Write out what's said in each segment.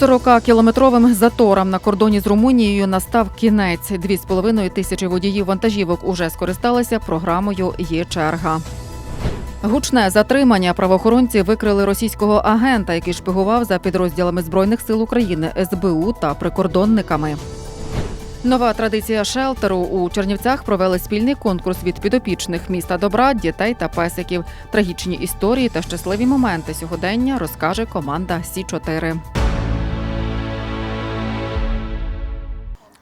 40-кілометровим заторам на кордоні з Румунією настав кінець. Дві з половиною тисячі водіїв вантажівок уже скористалися програмою «Є черга». Гучне затримання правоохоронці викрили російського агента, який шпигував за підрозділами збройних сил України, СБУ та прикордонниками. Нова традиція шелтеру у Чернівцях провели спільний конкурс від підопічних міста добра, дітей та песиків. Трагічні історії та щасливі моменти сьогодення розкаже команда Сі 4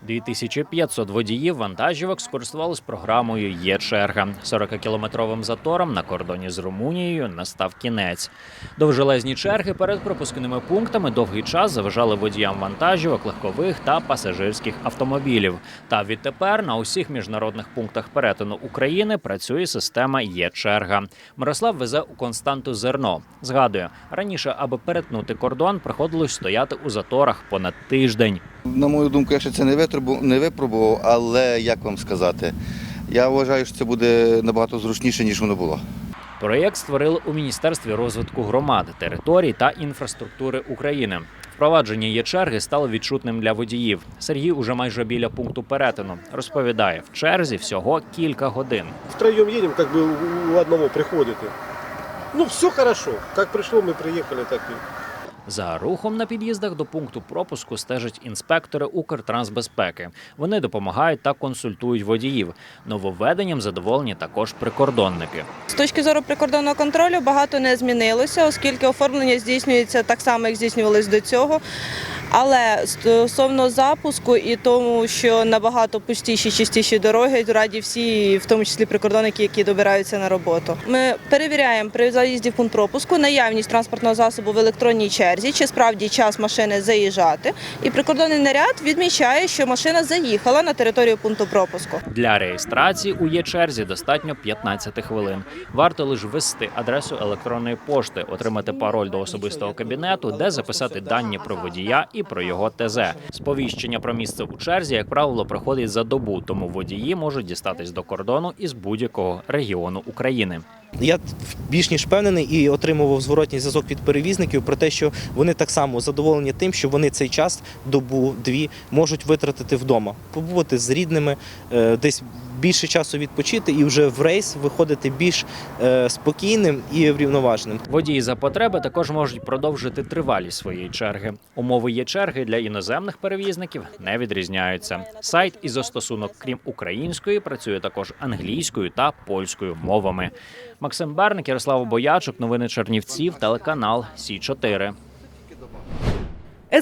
2500 водіїв вантажівок скористувались програмою Є черга. 40-кілометровим затором на кордоні з Румунією настав кінець. Довжелезні черги перед пропускними пунктами довгий час заважали водіям вантажівок, легкових та пасажирських автомобілів. Та відтепер на усіх міжнародних пунктах перетину України працює система Є черга. Мирослав везе у константу зерно. Згадує, раніше, аби перетнути кордон, приходилось стояти у заторах понад тиждень. На мою думку, я ще це не витребу- не випробував, але як вам сказати, я вважаю, що це буде набагато зручніше, ніж воно було. Проєкт створили у Міністерстві розвитку громад, територій та інфраструктури України. Впровадження є черги стало відчутним для водіїв. Сергій уже майже біля пункту перетину. Розповідає, в черзі всього кілька годин. Втроем едем, как бы у одного приходите. Ну, все хорошо. Как пришло, мы приехали, так и За рухом на під'їздах до пункту пропуску стежать інспектори Укртрансбезпеки. Вони допомагають та консультують водіїв. Нововведенням задоволені також прикордонники. З точки зору прикордонного контролю багато не змінилося, оскільки оформлення здійснюється так само, як здійснювалось до цього. Але стосовно запуску і тому, що набагато пустіші, чистіші дороги, раді всі, в тому числі прикордонники, які добираються на роботу. Ми перевіряємо при заїзді в пункт пропуску наявність транспортного засобу в електронній черзі, чи справді час машини заїжджати. І прикордонний наряд відмічає, що машина заїхала на територію пункту пропуску. Для реєстрації у є-черзі достатньо 15 хвилин. Варто лише ввести адресу електронної пошти, отримати пароль до особистого кабінету, де записати дані про водія і про його ТЗ. Сповіщення про місце у черзі, як правило, проходить за добу, тому водії можуть дістатись до кордону із будь-якого регіону України. Я більш ніж впевнений і отримував зворотній зв'язок від перевізників про те, що вони так само задоволені тим, що вони цей час, добу, дві, можуть витратити вдома, побути з рідними, е, десь більше часу відпочити і вже в рейс виходити більш е, спокійним і врівноваженим. Водії за потреби також можуть продовжити тривалість своєї черги. Умови є черги для іноземних перевізників не відрізняються. Сайт і застосунок, крім української, працює також англійською та польською мовами. Максим Берник, Ярослав Боячук, новини Чернівців, телеканал Сі 4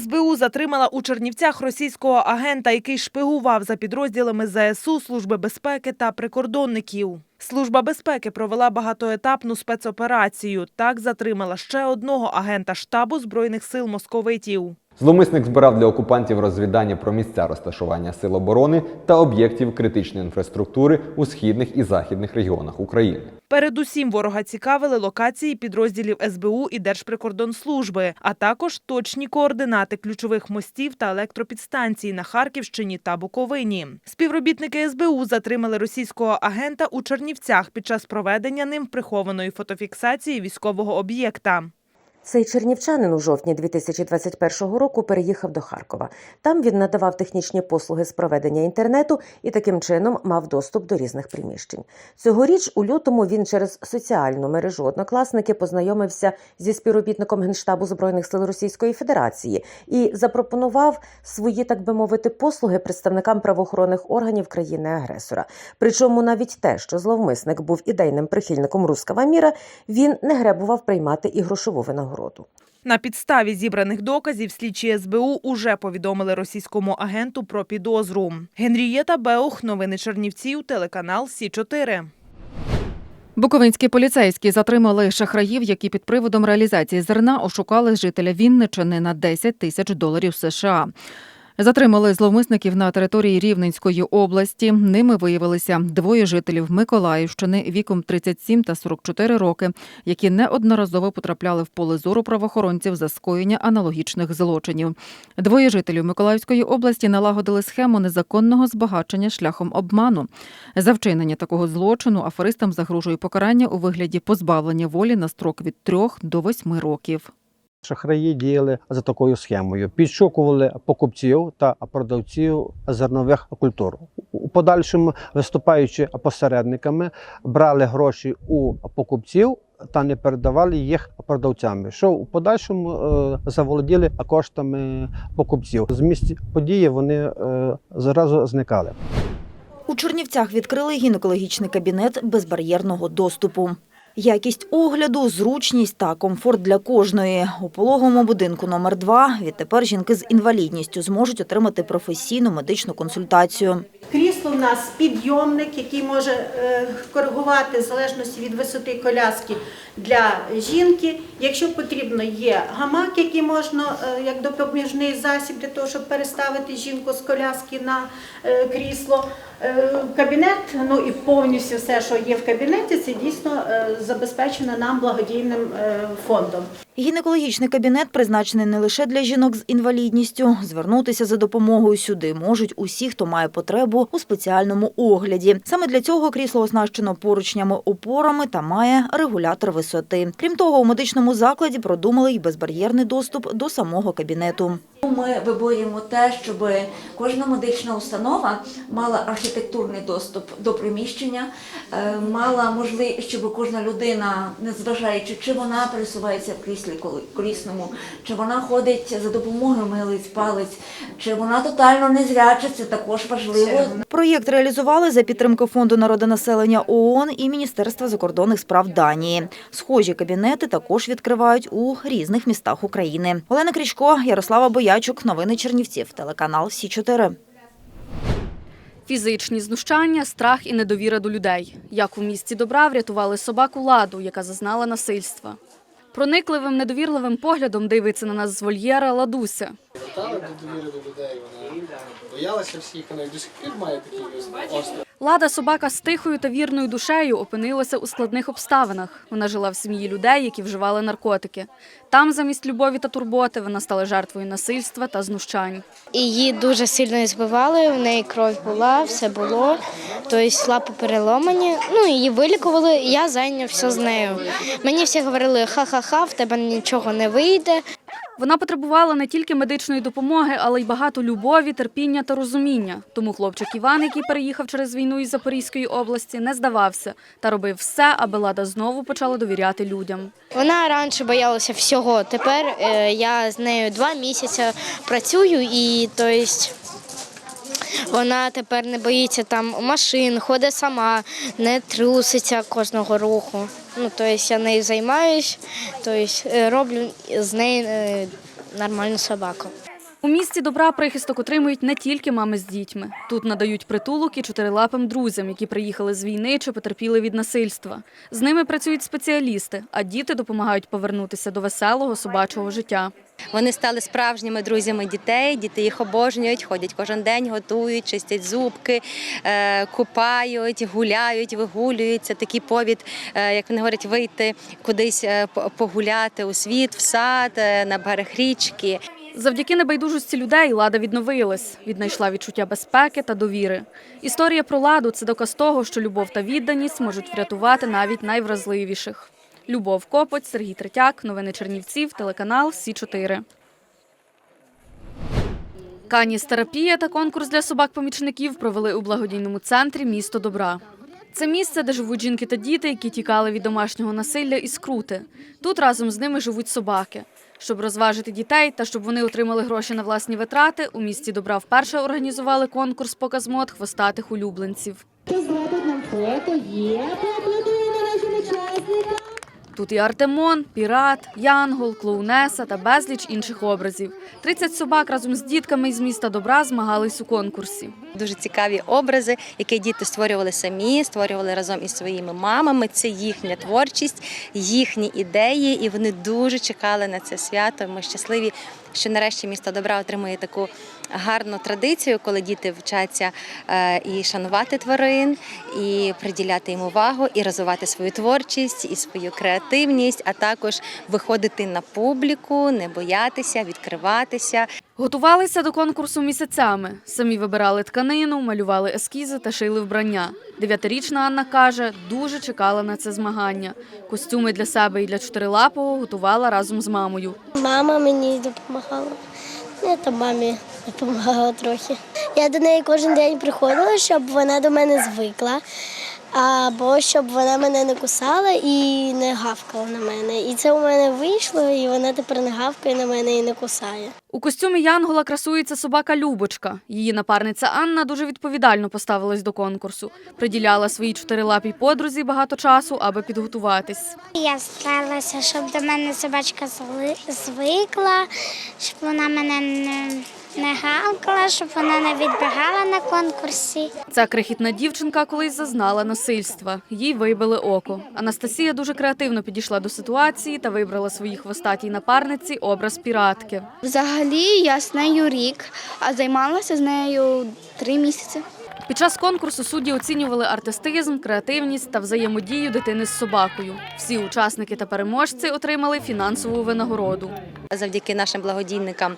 СБУ затримала у Чернівцях російського агента, який шпигував за підрозділами ЗСУ, Служби безпеки та прикордонників. Служба безпеки провела багатоетапну спецоперацію. Так затримала ще одного агента штабу збройних сил московитів. Зловмисник збирав для окупантів розвідання про місця розташування сил оборони та об'єктів критичної інфраструктури у східних і західних регіонах України. Передусім ворога цікавили локації підрозділів СБУ і Держприкордонслужби, а також точні координати ключових мостів та електропідстанцій на Харківщині та Буковині. Співробітники СБУ затримали російського агента у Чернівцях під час проведення ним прихованої фотофіксації військового об'єкта. Цей чернівчанин у жовтні 2021 року переїхав до Харкова. Там він надавав технічні послуги з проведення інтернету і таким чином мав доступ до різних приміщень. Цьогоріч у лютому він через соціальну мережу однокласники познайомився зі співробітником Генштабу Збройних сил Російської Федерації і запропонував свої, так би мовити, послуги представникам правоохоронних органів країни-агресора. Причому навіть те, що зловмисник був ідейним прихильником рускава міра, він не гребував приймати і грошову винагороду. На підставі зібраних доказів слідчі СБУ уже повідомили російському агенту про підозру. Генрієта Беух, новини Чернівців, телеканал Сі 4 Буковинські поліцейські затримали шахраїв, які під приводом реалізації зерна ошукали жителя Вінничини на 10 тисяч доларів США. Затримали зловмисників на території Рівненської області. Ними виявилися двоє жителів Миколаївщини віком 37 та 44 роки, які неодноразово потрапляли в поле зору правоохоронців за скоєння аналогічних злочинів. Двоє жителів Миколаївської області налагодили схему незаконного збагачення шляхом обману. За вчинення такого злочину аферистам загрожує покарання у вигляді позбавлення волі на строк від 3 до 8 років. Шахраї діяли за такою схемою: підшукували покупців та продавців зернових культур. У подальшому, виступаючи посередниками, брали гроші у покупців та не передавали їх продавцями, що у подальшому е, заволоділи коштами покупців. З місць події вони е, зразу зникали. У Чернівцях відкрили гінекологічний кабінет безбар'єрного доступу. Якість огляду, зручність та комфорт для кожної. У пологовому будинку номер 2 відтепер жінки з інвалідністю зможуть отримати професійну медичну консультацію. Крісло в нас підйомник, який може е, коригувати в залежності від висоти коляски для жінки. Якщо потрібно, є гамак, який можна е, як допоміжний засіб для того, щоб переставити жінку з коляски на е, крісло. Е, Кабінет, ну і повністю все, що є в кабінеті, це дійсно е, забезпечено нам благодійним е, фондом. Гінекологічний кабінет призначений не лише для жінок з інвалідністю. Звернутися за допомогою сюди можуть усі, хто має потребу у спеціальному огляді. Саме для цього крісло оснащено поручнями опорами та має регулятор висоти. Крім того, у медичному закладі продумали й безбар'єрний доступ до самого кабінету. Ми виборюємо те, щоб кожна медична установа мала архітектурний доступ до приміщення, е, мала можливість, щоб кожна людина, незважаючи, чи вона пересувається в кріслі коли- колісному, чи вона ходить за допомогою милиць, палець, чи вона тотально незряча, це також важливо. Проєкт реалізували за підтримки Фонду народонаселення ООН і Міністерства закордонних справ Данії. Схожі кабінети також відкривають у різних містах України. Олена Крічко, Ярослава Боячук. Новини Чернівців. Телеканал Сі 4 Фізичні знущання, страх і недовіра до людей. Як у місті добра врятували собаку ладу, яка зазнала насильства. Проникливим недовірливим поглядом дивиться на нас з вольєра ладуся. Питали до довіри до людей, вона боялася всіх, вона і до сих пір має такі острі. Лада собака з тихою та вірною душею опинилася у складних обставинах. Вона жила в сім'ї людей, які вживали наркотики. Там, замість любові та турботи, вона стала жертвою насильства та знущань. Її дуже сильно збивали, в неї кров була, все було. Тобто лапи переломані. Ну, її вилікували, я зайнявся з нею. Мені всі говорили, ха-ха-ха, в тебе нічого не вийде. Вона потребувала не тільки медичної допомоги, але й багато любові, терпіння та розуміння. Тому хлопчик Іван, який переїхав через війну із Запорізької області, не здавався та робив все, аби лада знову почала довіряти людям. Вона раніше боялася всього. Тепер е, я з нею два місяці працюю і тобто, вона тепер не боїться там машин, ходить сама, не труситься кожного руху. Ну, тобто я нею займаюсь, тобто роблю з неї е, нормальну собаку. У місті добра прихисток отримують не тільки мами з дітьми. Тут надають притулок і чотирилапим друзям, які приїхали з війни чи потерпіли від насильства. З ними працюють спеціалісти, а діти допомагають повернутися до веселого собачого життя. Вони стали справжніми друзями дітей. Діти їх обожнюють, ходять кожен день, готують, чистять зубки, е, купають, гуляють, вигулюють. Це такий повід, е, як вони говорять, вийти кудись е, погуляти у світ, в сад, на берег річки. Завдяки небайдужості людей лада відновилась, віднайшла відчуття безпеки та довіри. Історія про ладу це доказ того, що любов та відданість можуть врятувати навіть найвразливіших. Любов Копоть, Сергій Третяк, новини Чернівців, телеканал Сі 4 Каністерапія та конкурс для собак-помічників провели у благодійному центрі Місто Добра. Це місце, де живуть жінки та діти, які тікали від домашнього насилля і скрути. Тут разом з ними живуть собаки. Щоб розважити дітей та щоб вони отримали гроші на власні витрати, у місті Добра вперше організували конкурс показ мод хвостатих улюбленців. Тут і Артемон, Пірат, Янгол, Клоунеса та безліч інших образів. 30 собак разом з дітками із міста Добра змагались у конкурсі. Дуже цікаві образи, які діти створювали самі, створювали разом із своїми мамами. Це їхня творчість, їхні ідеї, і вони дуже чекали на це свято. Ми щасливі, що нарешті місто добра отримує таку гарну традицію, коли діти вчаться е, і шанувати тварин, і приділяти їм увагу, і розвивати свою творчість, і свою креативність, а також виходити на публіку, не боятися, відкриватися. Готувалися до конкурсу місяцями. Самі вибирали тканину, малювали ескізи та шили вбрання. Дев'ятирічна Анна каже, дуже чекала на це змагання. Костюми для себе і для чотирилапого готувала разом з мамою. Мама мені допомагала. Я та мамі допомагала трохи. Я до неї кожен день приходила, щоб вона до мене звикла, або щоб вона мене не кусала і не гавкала на мене. І це у мене вийшло, і вона тепер не гавкає на мене і не кусає. У костюмі Янгола красується собака Любочка. Її напарниця Анна дуже відповідально поставилась до конкурсу. Приділяла своїй чотирилапій подрузі багато часу, аби підготуватись. Я старалася, щоб до мене собачка звикла, щоб вона мене не, не гавкала, щоб вона не відбігала на конкурсі. Ця крихітна дівчинка колись зазнала насильства. Їй вибили око. Анастасія дуже креативно підійшла до ситуації та вибрала своїй хвостатій напарниці образ піратки. Взагалі я з нею рік, а займалася з нею три місяці. Під час конкурсу судді оцінювали артистизм, креативність та взаємодію дитини з собакою. Всі учасники та переможці отримали фінансову винагороду. Завдяки нашим благодійникам.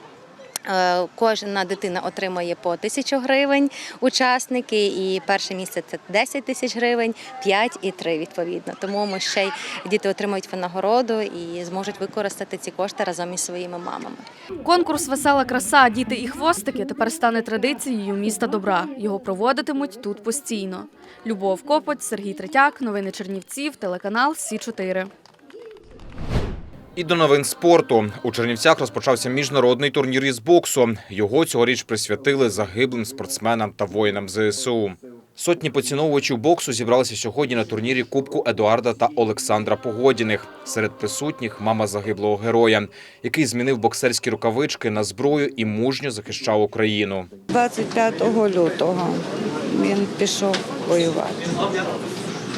Е, Кожна дитина отримає по тисячу гривень учасники, і перше місце це 10 тисяч гривень, 5 і 3 відповідно. Тому ми ще й діти отримують винагороду і зможуть використати ці кошти разом із своїми мамами. Конкурс Весела краса, діти і хвостики тепер стане традицією міста добра. Його проводитимуть тут постійно. Любов Копоть, Сергій Третяк, новини Чернівців, телеканал Сі 4 І до новин спорту у Чернівцях розпочався міжнародний турнір із боксу. Його цьогоріч присвятили загиблим спортсменам та воїнам ЗСУ. Сотні поціновувачів боксу зібралися сьогодні на турнірі Кубку Едуарда та Олександра Погодіних. Серед присутніх мама загиблого героя, який змінив боксерські рукавички на зброю і мужньо захищав Україну. 25 лютого він пішов воювати.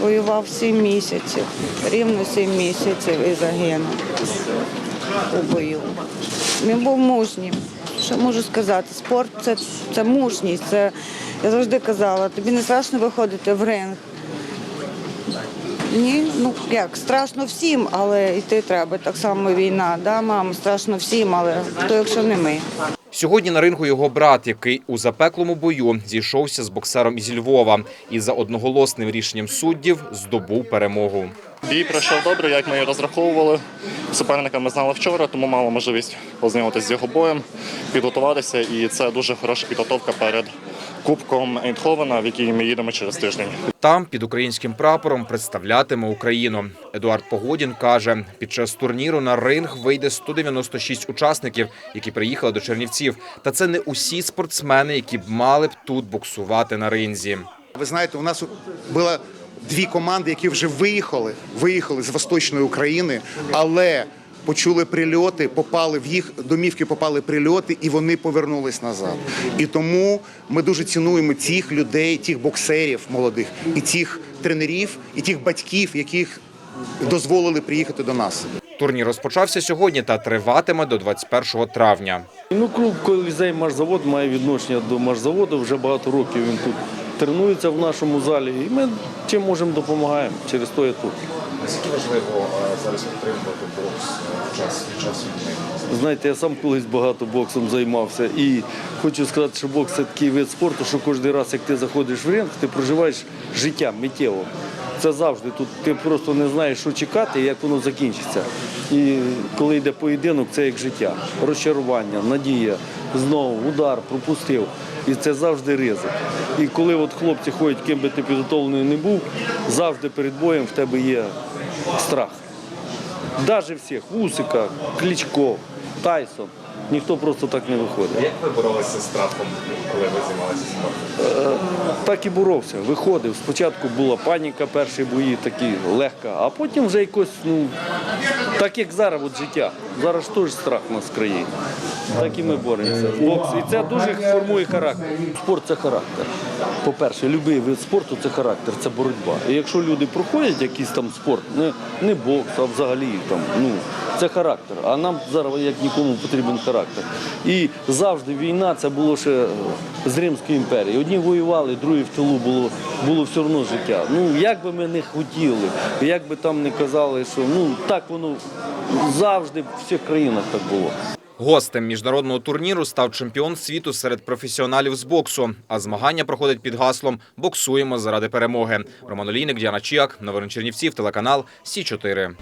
Воював 7 місяців, рівно 7 місяців і загинув у бою. Він був мужнім. Що можу сказати? Спорт це, це мужність. Це, я завжди казала, тобі не страшно виходити в ринг. Ні, ну як, страшно всім, але йти треба. Так само війна, да, мам, страшно всім, але хто, якщо не ми. Сьогодні на рингу його брат, який у запеклому бою зійшовся з боксером із Львова і за одноголосним рішенням суддів здобув перемогу. Бій пройшов добре, як ми і розраховували. Суперника ми знали вчора, тому мали можливість познайомитися з його боєм, підготуватися, і це дуже хороша підготовка перед Кубком Ейнховена, в який ми їдемо через тиждень. Там під українським прапором представлятиме Україну. Едуард Погодін каже, під час турніру на ринг вийде 196 учасників, які приїхали до Чернівців. Та це не усі спортсмени, які б мали б тут боксувати на ринзі. Ви знаєте, у нас було дві команди, які вже виїхали, виїхали з Восточної України, але почули прильоти, попали в їх домівки, попали прильоти, і вони повернулись назад. І тому ми дуже цінуємо тих людей, тих боксерів молодих, і тих тренерів, і тих батьків, яких дозволили приїхати до нас. Турнір розпочався сьогодні та триватиме до 21 травня. Ну, клуб Колізей Марзавод має відношення до Марзаводу. Вже багато років він тут тренується в нашому залі. І ми чим можемо допомагаємо. Через то я тут. Наскільки важливо зараз підтримувати бокс в час час війни? Знаєте, я сам колись багато боксом займався. І хочу сказати, що бокс це такий вид спорту, що кожен раз, як ти заходиш в ринг, ти проживаєш життя миттєво. Це завжди. Тут ти просто не знаєш, що чекати як воно закінчиться. І коли йде поєдинок, це як життя. Розчарування, надія, знову удар, пропустив. І це завжди ризик. І коли от хлопці ходять, ким би ти підготовлений не був, завжди перед боєм в тебе є страх. Навіть всіх, Усика, Кличко, Тайсон. Ніхто просто так не виходить. Як ви боролися з страхом, коли ви займалися спортом? Так і боровся. Виходив. Спочатку була паніка, перші бої такі легка, а потім вже якось, ну, так як зараз от життя. Зараз теж страх нас країні. Так і ми боремося. Бокс. І це дуже формує характер. Спорт це характер. По-перше, будь-який вид спорту це характер, це боротьба. І якщо люди проходять якийсь там спорт, не, не бокс, а взагалі там, ну, це характер. А нам зараз як нікому потрібен характер. І завжди війна це було ще е, з Римської імперії. Одні воювали, другі в тилу було, було все одно життя. Ну як би ми не хотіли, як би там не казали, що ну так воно завжди в всіх країнах так було. Гостем міжнародного турніру став чемпіон світу серед професіоналів з боксу. А змагання проходить під гаслом Боксуємо заради перемоги. Роман Олійник, Діана Чіак, Новини Чернівців, телеканал Сі 4